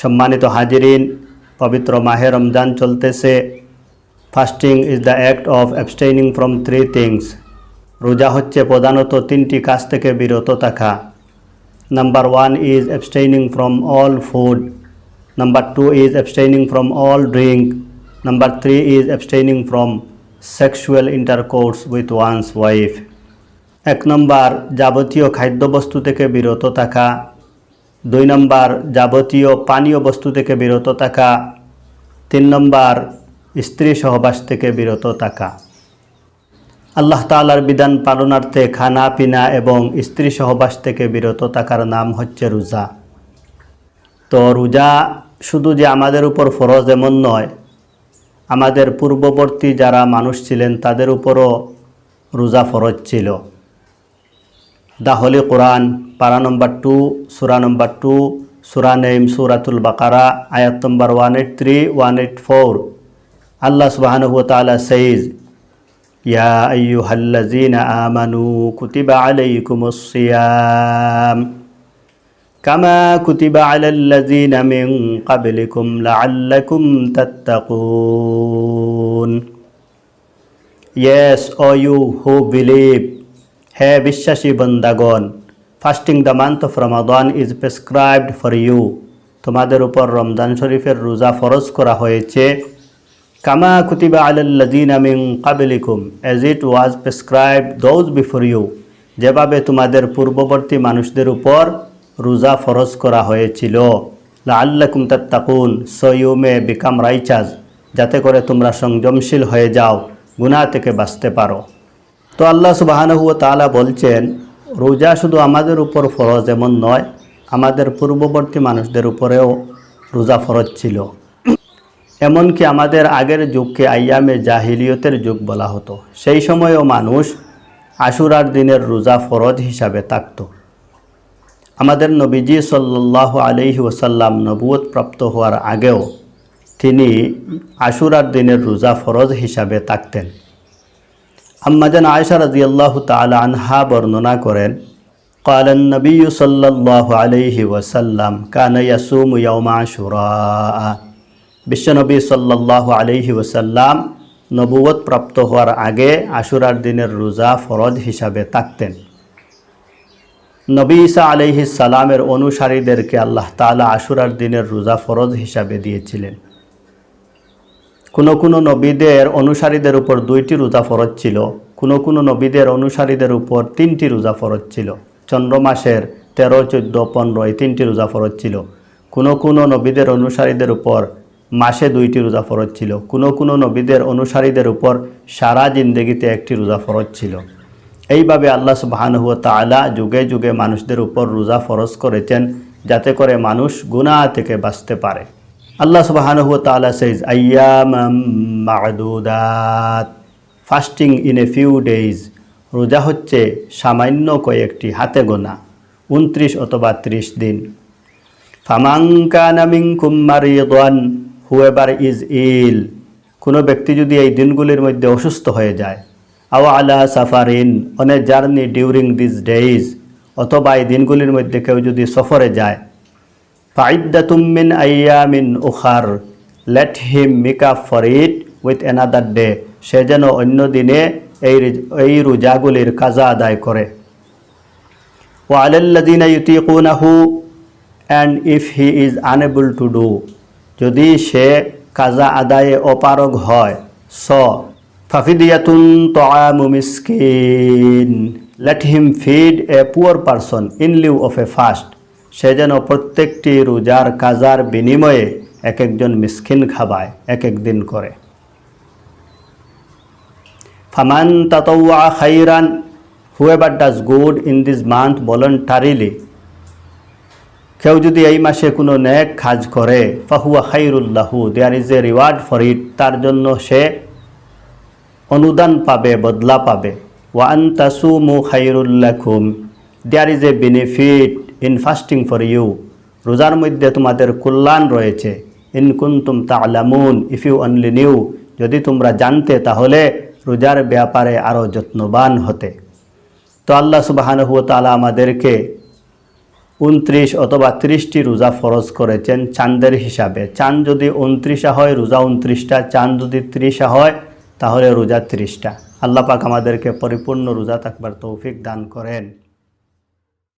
সম্মানিত হাজিরিন, পবিত্র মাহে রমজান চলতেছে। Fasting is the act of abstaining from three things রোজা হচ্ছে প্রধানত তিনটি কাজ থেকে বিরত থাকা। Number one is abstaining from all food number two is abstaining from all drink number three is abstaining from sexual intercourse with one's wife এক নম্বর, যাবতীয় খাদ্যবস্তু থেকে বিরত থাকা। দুই নম্বর যাবতীয় পানীয় বস্তু থেকে বিরত থাকা, তিন নম্বর স্ত্রী সহবাস থেকে বিরত থাকা। আল্লাহ তালার বিধান পালনার্থে খানা, পিনা এবং স্ত্রী সহবাস থেকে বিরত থাকার নাম হচ্ছে রোজা। তো রোজা শুধু যে আমাদের উপর ফরজ এমন নয়, আমাদের পূর্ববর্তী যারা মানুষ ছিলেন তাদের উপরও রোজা ফরজ ছিল। দ্য হোলি কোরআন পারা নম্বর টু সুরা নম্বর টু সুরা নেম সুরাতুল বাকারা আয়াত number one eight three one eight four আল্লাহ সুবাহানুহ তালা সেইজ ইয়া আইয়ুহাল্লাযীনা আমানু কুতিবা আলাইকুমুস সিয়াম কামা কুতিবা আলাল্লাযীনা মিন ক্বাবলিকুম লাআল্লাকুম তাত্তাকুন Yes, O you who believe, হে বিশ্বাসী বন্দাগণ fasting the month of Ramadan is prescribed for you তোমাদের উপর রমজান শরীফের রোজা ফরজ করা হয়েছে। কামা কুতিবা আলাল্লাযীনা মিন ক্বাবলিকুম as it was prescribe those before you যেভাবে তোমাদের পূর্ববর্তী মানুষদের উপর রোজা ফরজ করা হয়েছিল। লাআল্লাকুম তাত্তাকুন so you may become righteous যাতে করে তোমরা সংযমশীল হয়ে যাও, গুনাহ থেকে বাঁচতে পারো। তো আল্লাহ সুবাহানহু তাআলা বলছেন, রোজা শুধু আমাদের উপর ফরজ এমন নয়, আমাদের পূর্ববর্তী মানুষদের উপরেও রোজা ফরজ ছিল। এমনকি আমাদের আগের যুগকে আইয়ামে জাহিলিয়তের যুগ বলা হতো। সেই সময়েও মানুষ আশুরার দিনের রোজা ফরজ হিসাবে থাকত। আমাদের নবীজি সাল্লাহ আলহি ওসাল্লাম নবুয়ত প্রাপ্ত হওয়ার আগেও তিনি আশুরার দিনের রোজা ফরজ হিসাবে থাকতেন। আম্মাজান আয়সা রাজিয়াল্লাহ তালা আনহা বর্ণনা করেন قال النبي صلى الله عليه وسلم كان يصوم يوم عاشوراء বিশ্বনবী সাল্লাহ আলহি ওসাল্লাম নবুয়ত প্রাপ্ত হওয়ার আগে আশুরার দিনের রোজা ফরজ হিসাবে থাকতেন নবী ঈসা আলহি সালামের অনুসারীদেরকে আল্লাহ তালা আশুরার দিনের রোজা ফরজ হিসাবে দিয়েছিলেন কোনো কোনো নবীদের অনুসারীদের উপর দুইটি রোজা ফরজ ছিল। কোনো কোনো নবীদের অনুসারীদের উপর তিনটি রোজা ফরজ ছিল। চন্দ্র মাসের তেরো, চোদ্দ, পনেরো এই তিনটি রোজা ফরজ ছিল। কোনো কোনো নবীদের অনুসারীদের উপর মাসে দুইটি রোজা ফরজ ছিল। কোনো কোনো নবীদের অনুসারীদের উপর সারা জিন্দগিতে একটি রোজা ফরজ ছিল। এইভাবে আল্লাহ সুবাহানহুয়া তালা যুগে যুগে মানুষদের উপর রোজা ফরজ করেছেন যাতে করে মানুষ গুনাহ থেকে বাঁচতে পারে। আল্লাহ সুবাহানহুয়া তালা সেইজ আয়াম মাদুদাত. Fasting in a few days রোজা হচ্ছে সামান্য কয়েকটি হাতে গোনা, উনত্রিশ অথবা ত্রিশ দিন। ফামাঙ্কানামিং কুম্মারিয়ান হুয়েবার ইজ ইল, কোনো ব্যক্তি যদি এই দিনগুলির মধ্যে অসুস্থ হয়ে যায়, আও আলা সাফারিন on journey during this days অথবা এই দিনগুলির মধ্যে কেউ যদি সফরে যায় ফাইদ্দাতুমিন আইয়ামিন উখার। Let him make up for it with another day সে যেন অন্য দিনে এই এই রোজাগুলির কাজা আদায় করে। ও আলাল্লাদিনা ইউতিকুনাহু। And if he is unable to do যদি সে কাজা আদায়ে অপারগ হয় স ফাফিদিয়াতুন তোয়ামু মিসকিন। Let him feed a poor person in lieu of a fast সে যেন প্রত্যেকটি রোজার কাজার বিনিময়ে এক একজন মিসকিন খাবায় এক এক দিন করে। ফামান তাতওয়া খাইরান whoever does good in this month voluntarily কেউ যদি এই মাসে কোনো নেক কাজ করে, ফাহুয়া খাইরুল্লাহু there is a reward for it তার জন্য সে অনুদান পাবে, বদলা পাবে। ওয়ান তাসুমু খাইরুল্লাকুম there is a benefit in fasting for you রোজার মধ্যে তোমাদের কল্যাণ রয়েছে। ইন কুন্তুম তালামুন ইফ ইউ অনলি নিউ যদি তোমরা জানতে, তাহলে রোজার ব্যাপারে আরও যত্নবান হতে। তো আল্লাহ সুবাহানহু তালা আমাদেরকে উনত্রিশ অথবা ত্রিশটি রোজা ফরজ করেছেন চাঁদের হিসাবে। চাঁদ যদি উনত্রিশা হয়, রোজা উনত্রিশটা। চাঁদ যদি ত্রিশা হয়, তাহলে রোজা ত্রিশটা। আল্লাহ পাক আমাদেরকে পরিপূর্ণ রোজা থাকবার তৌফিক দান করেন।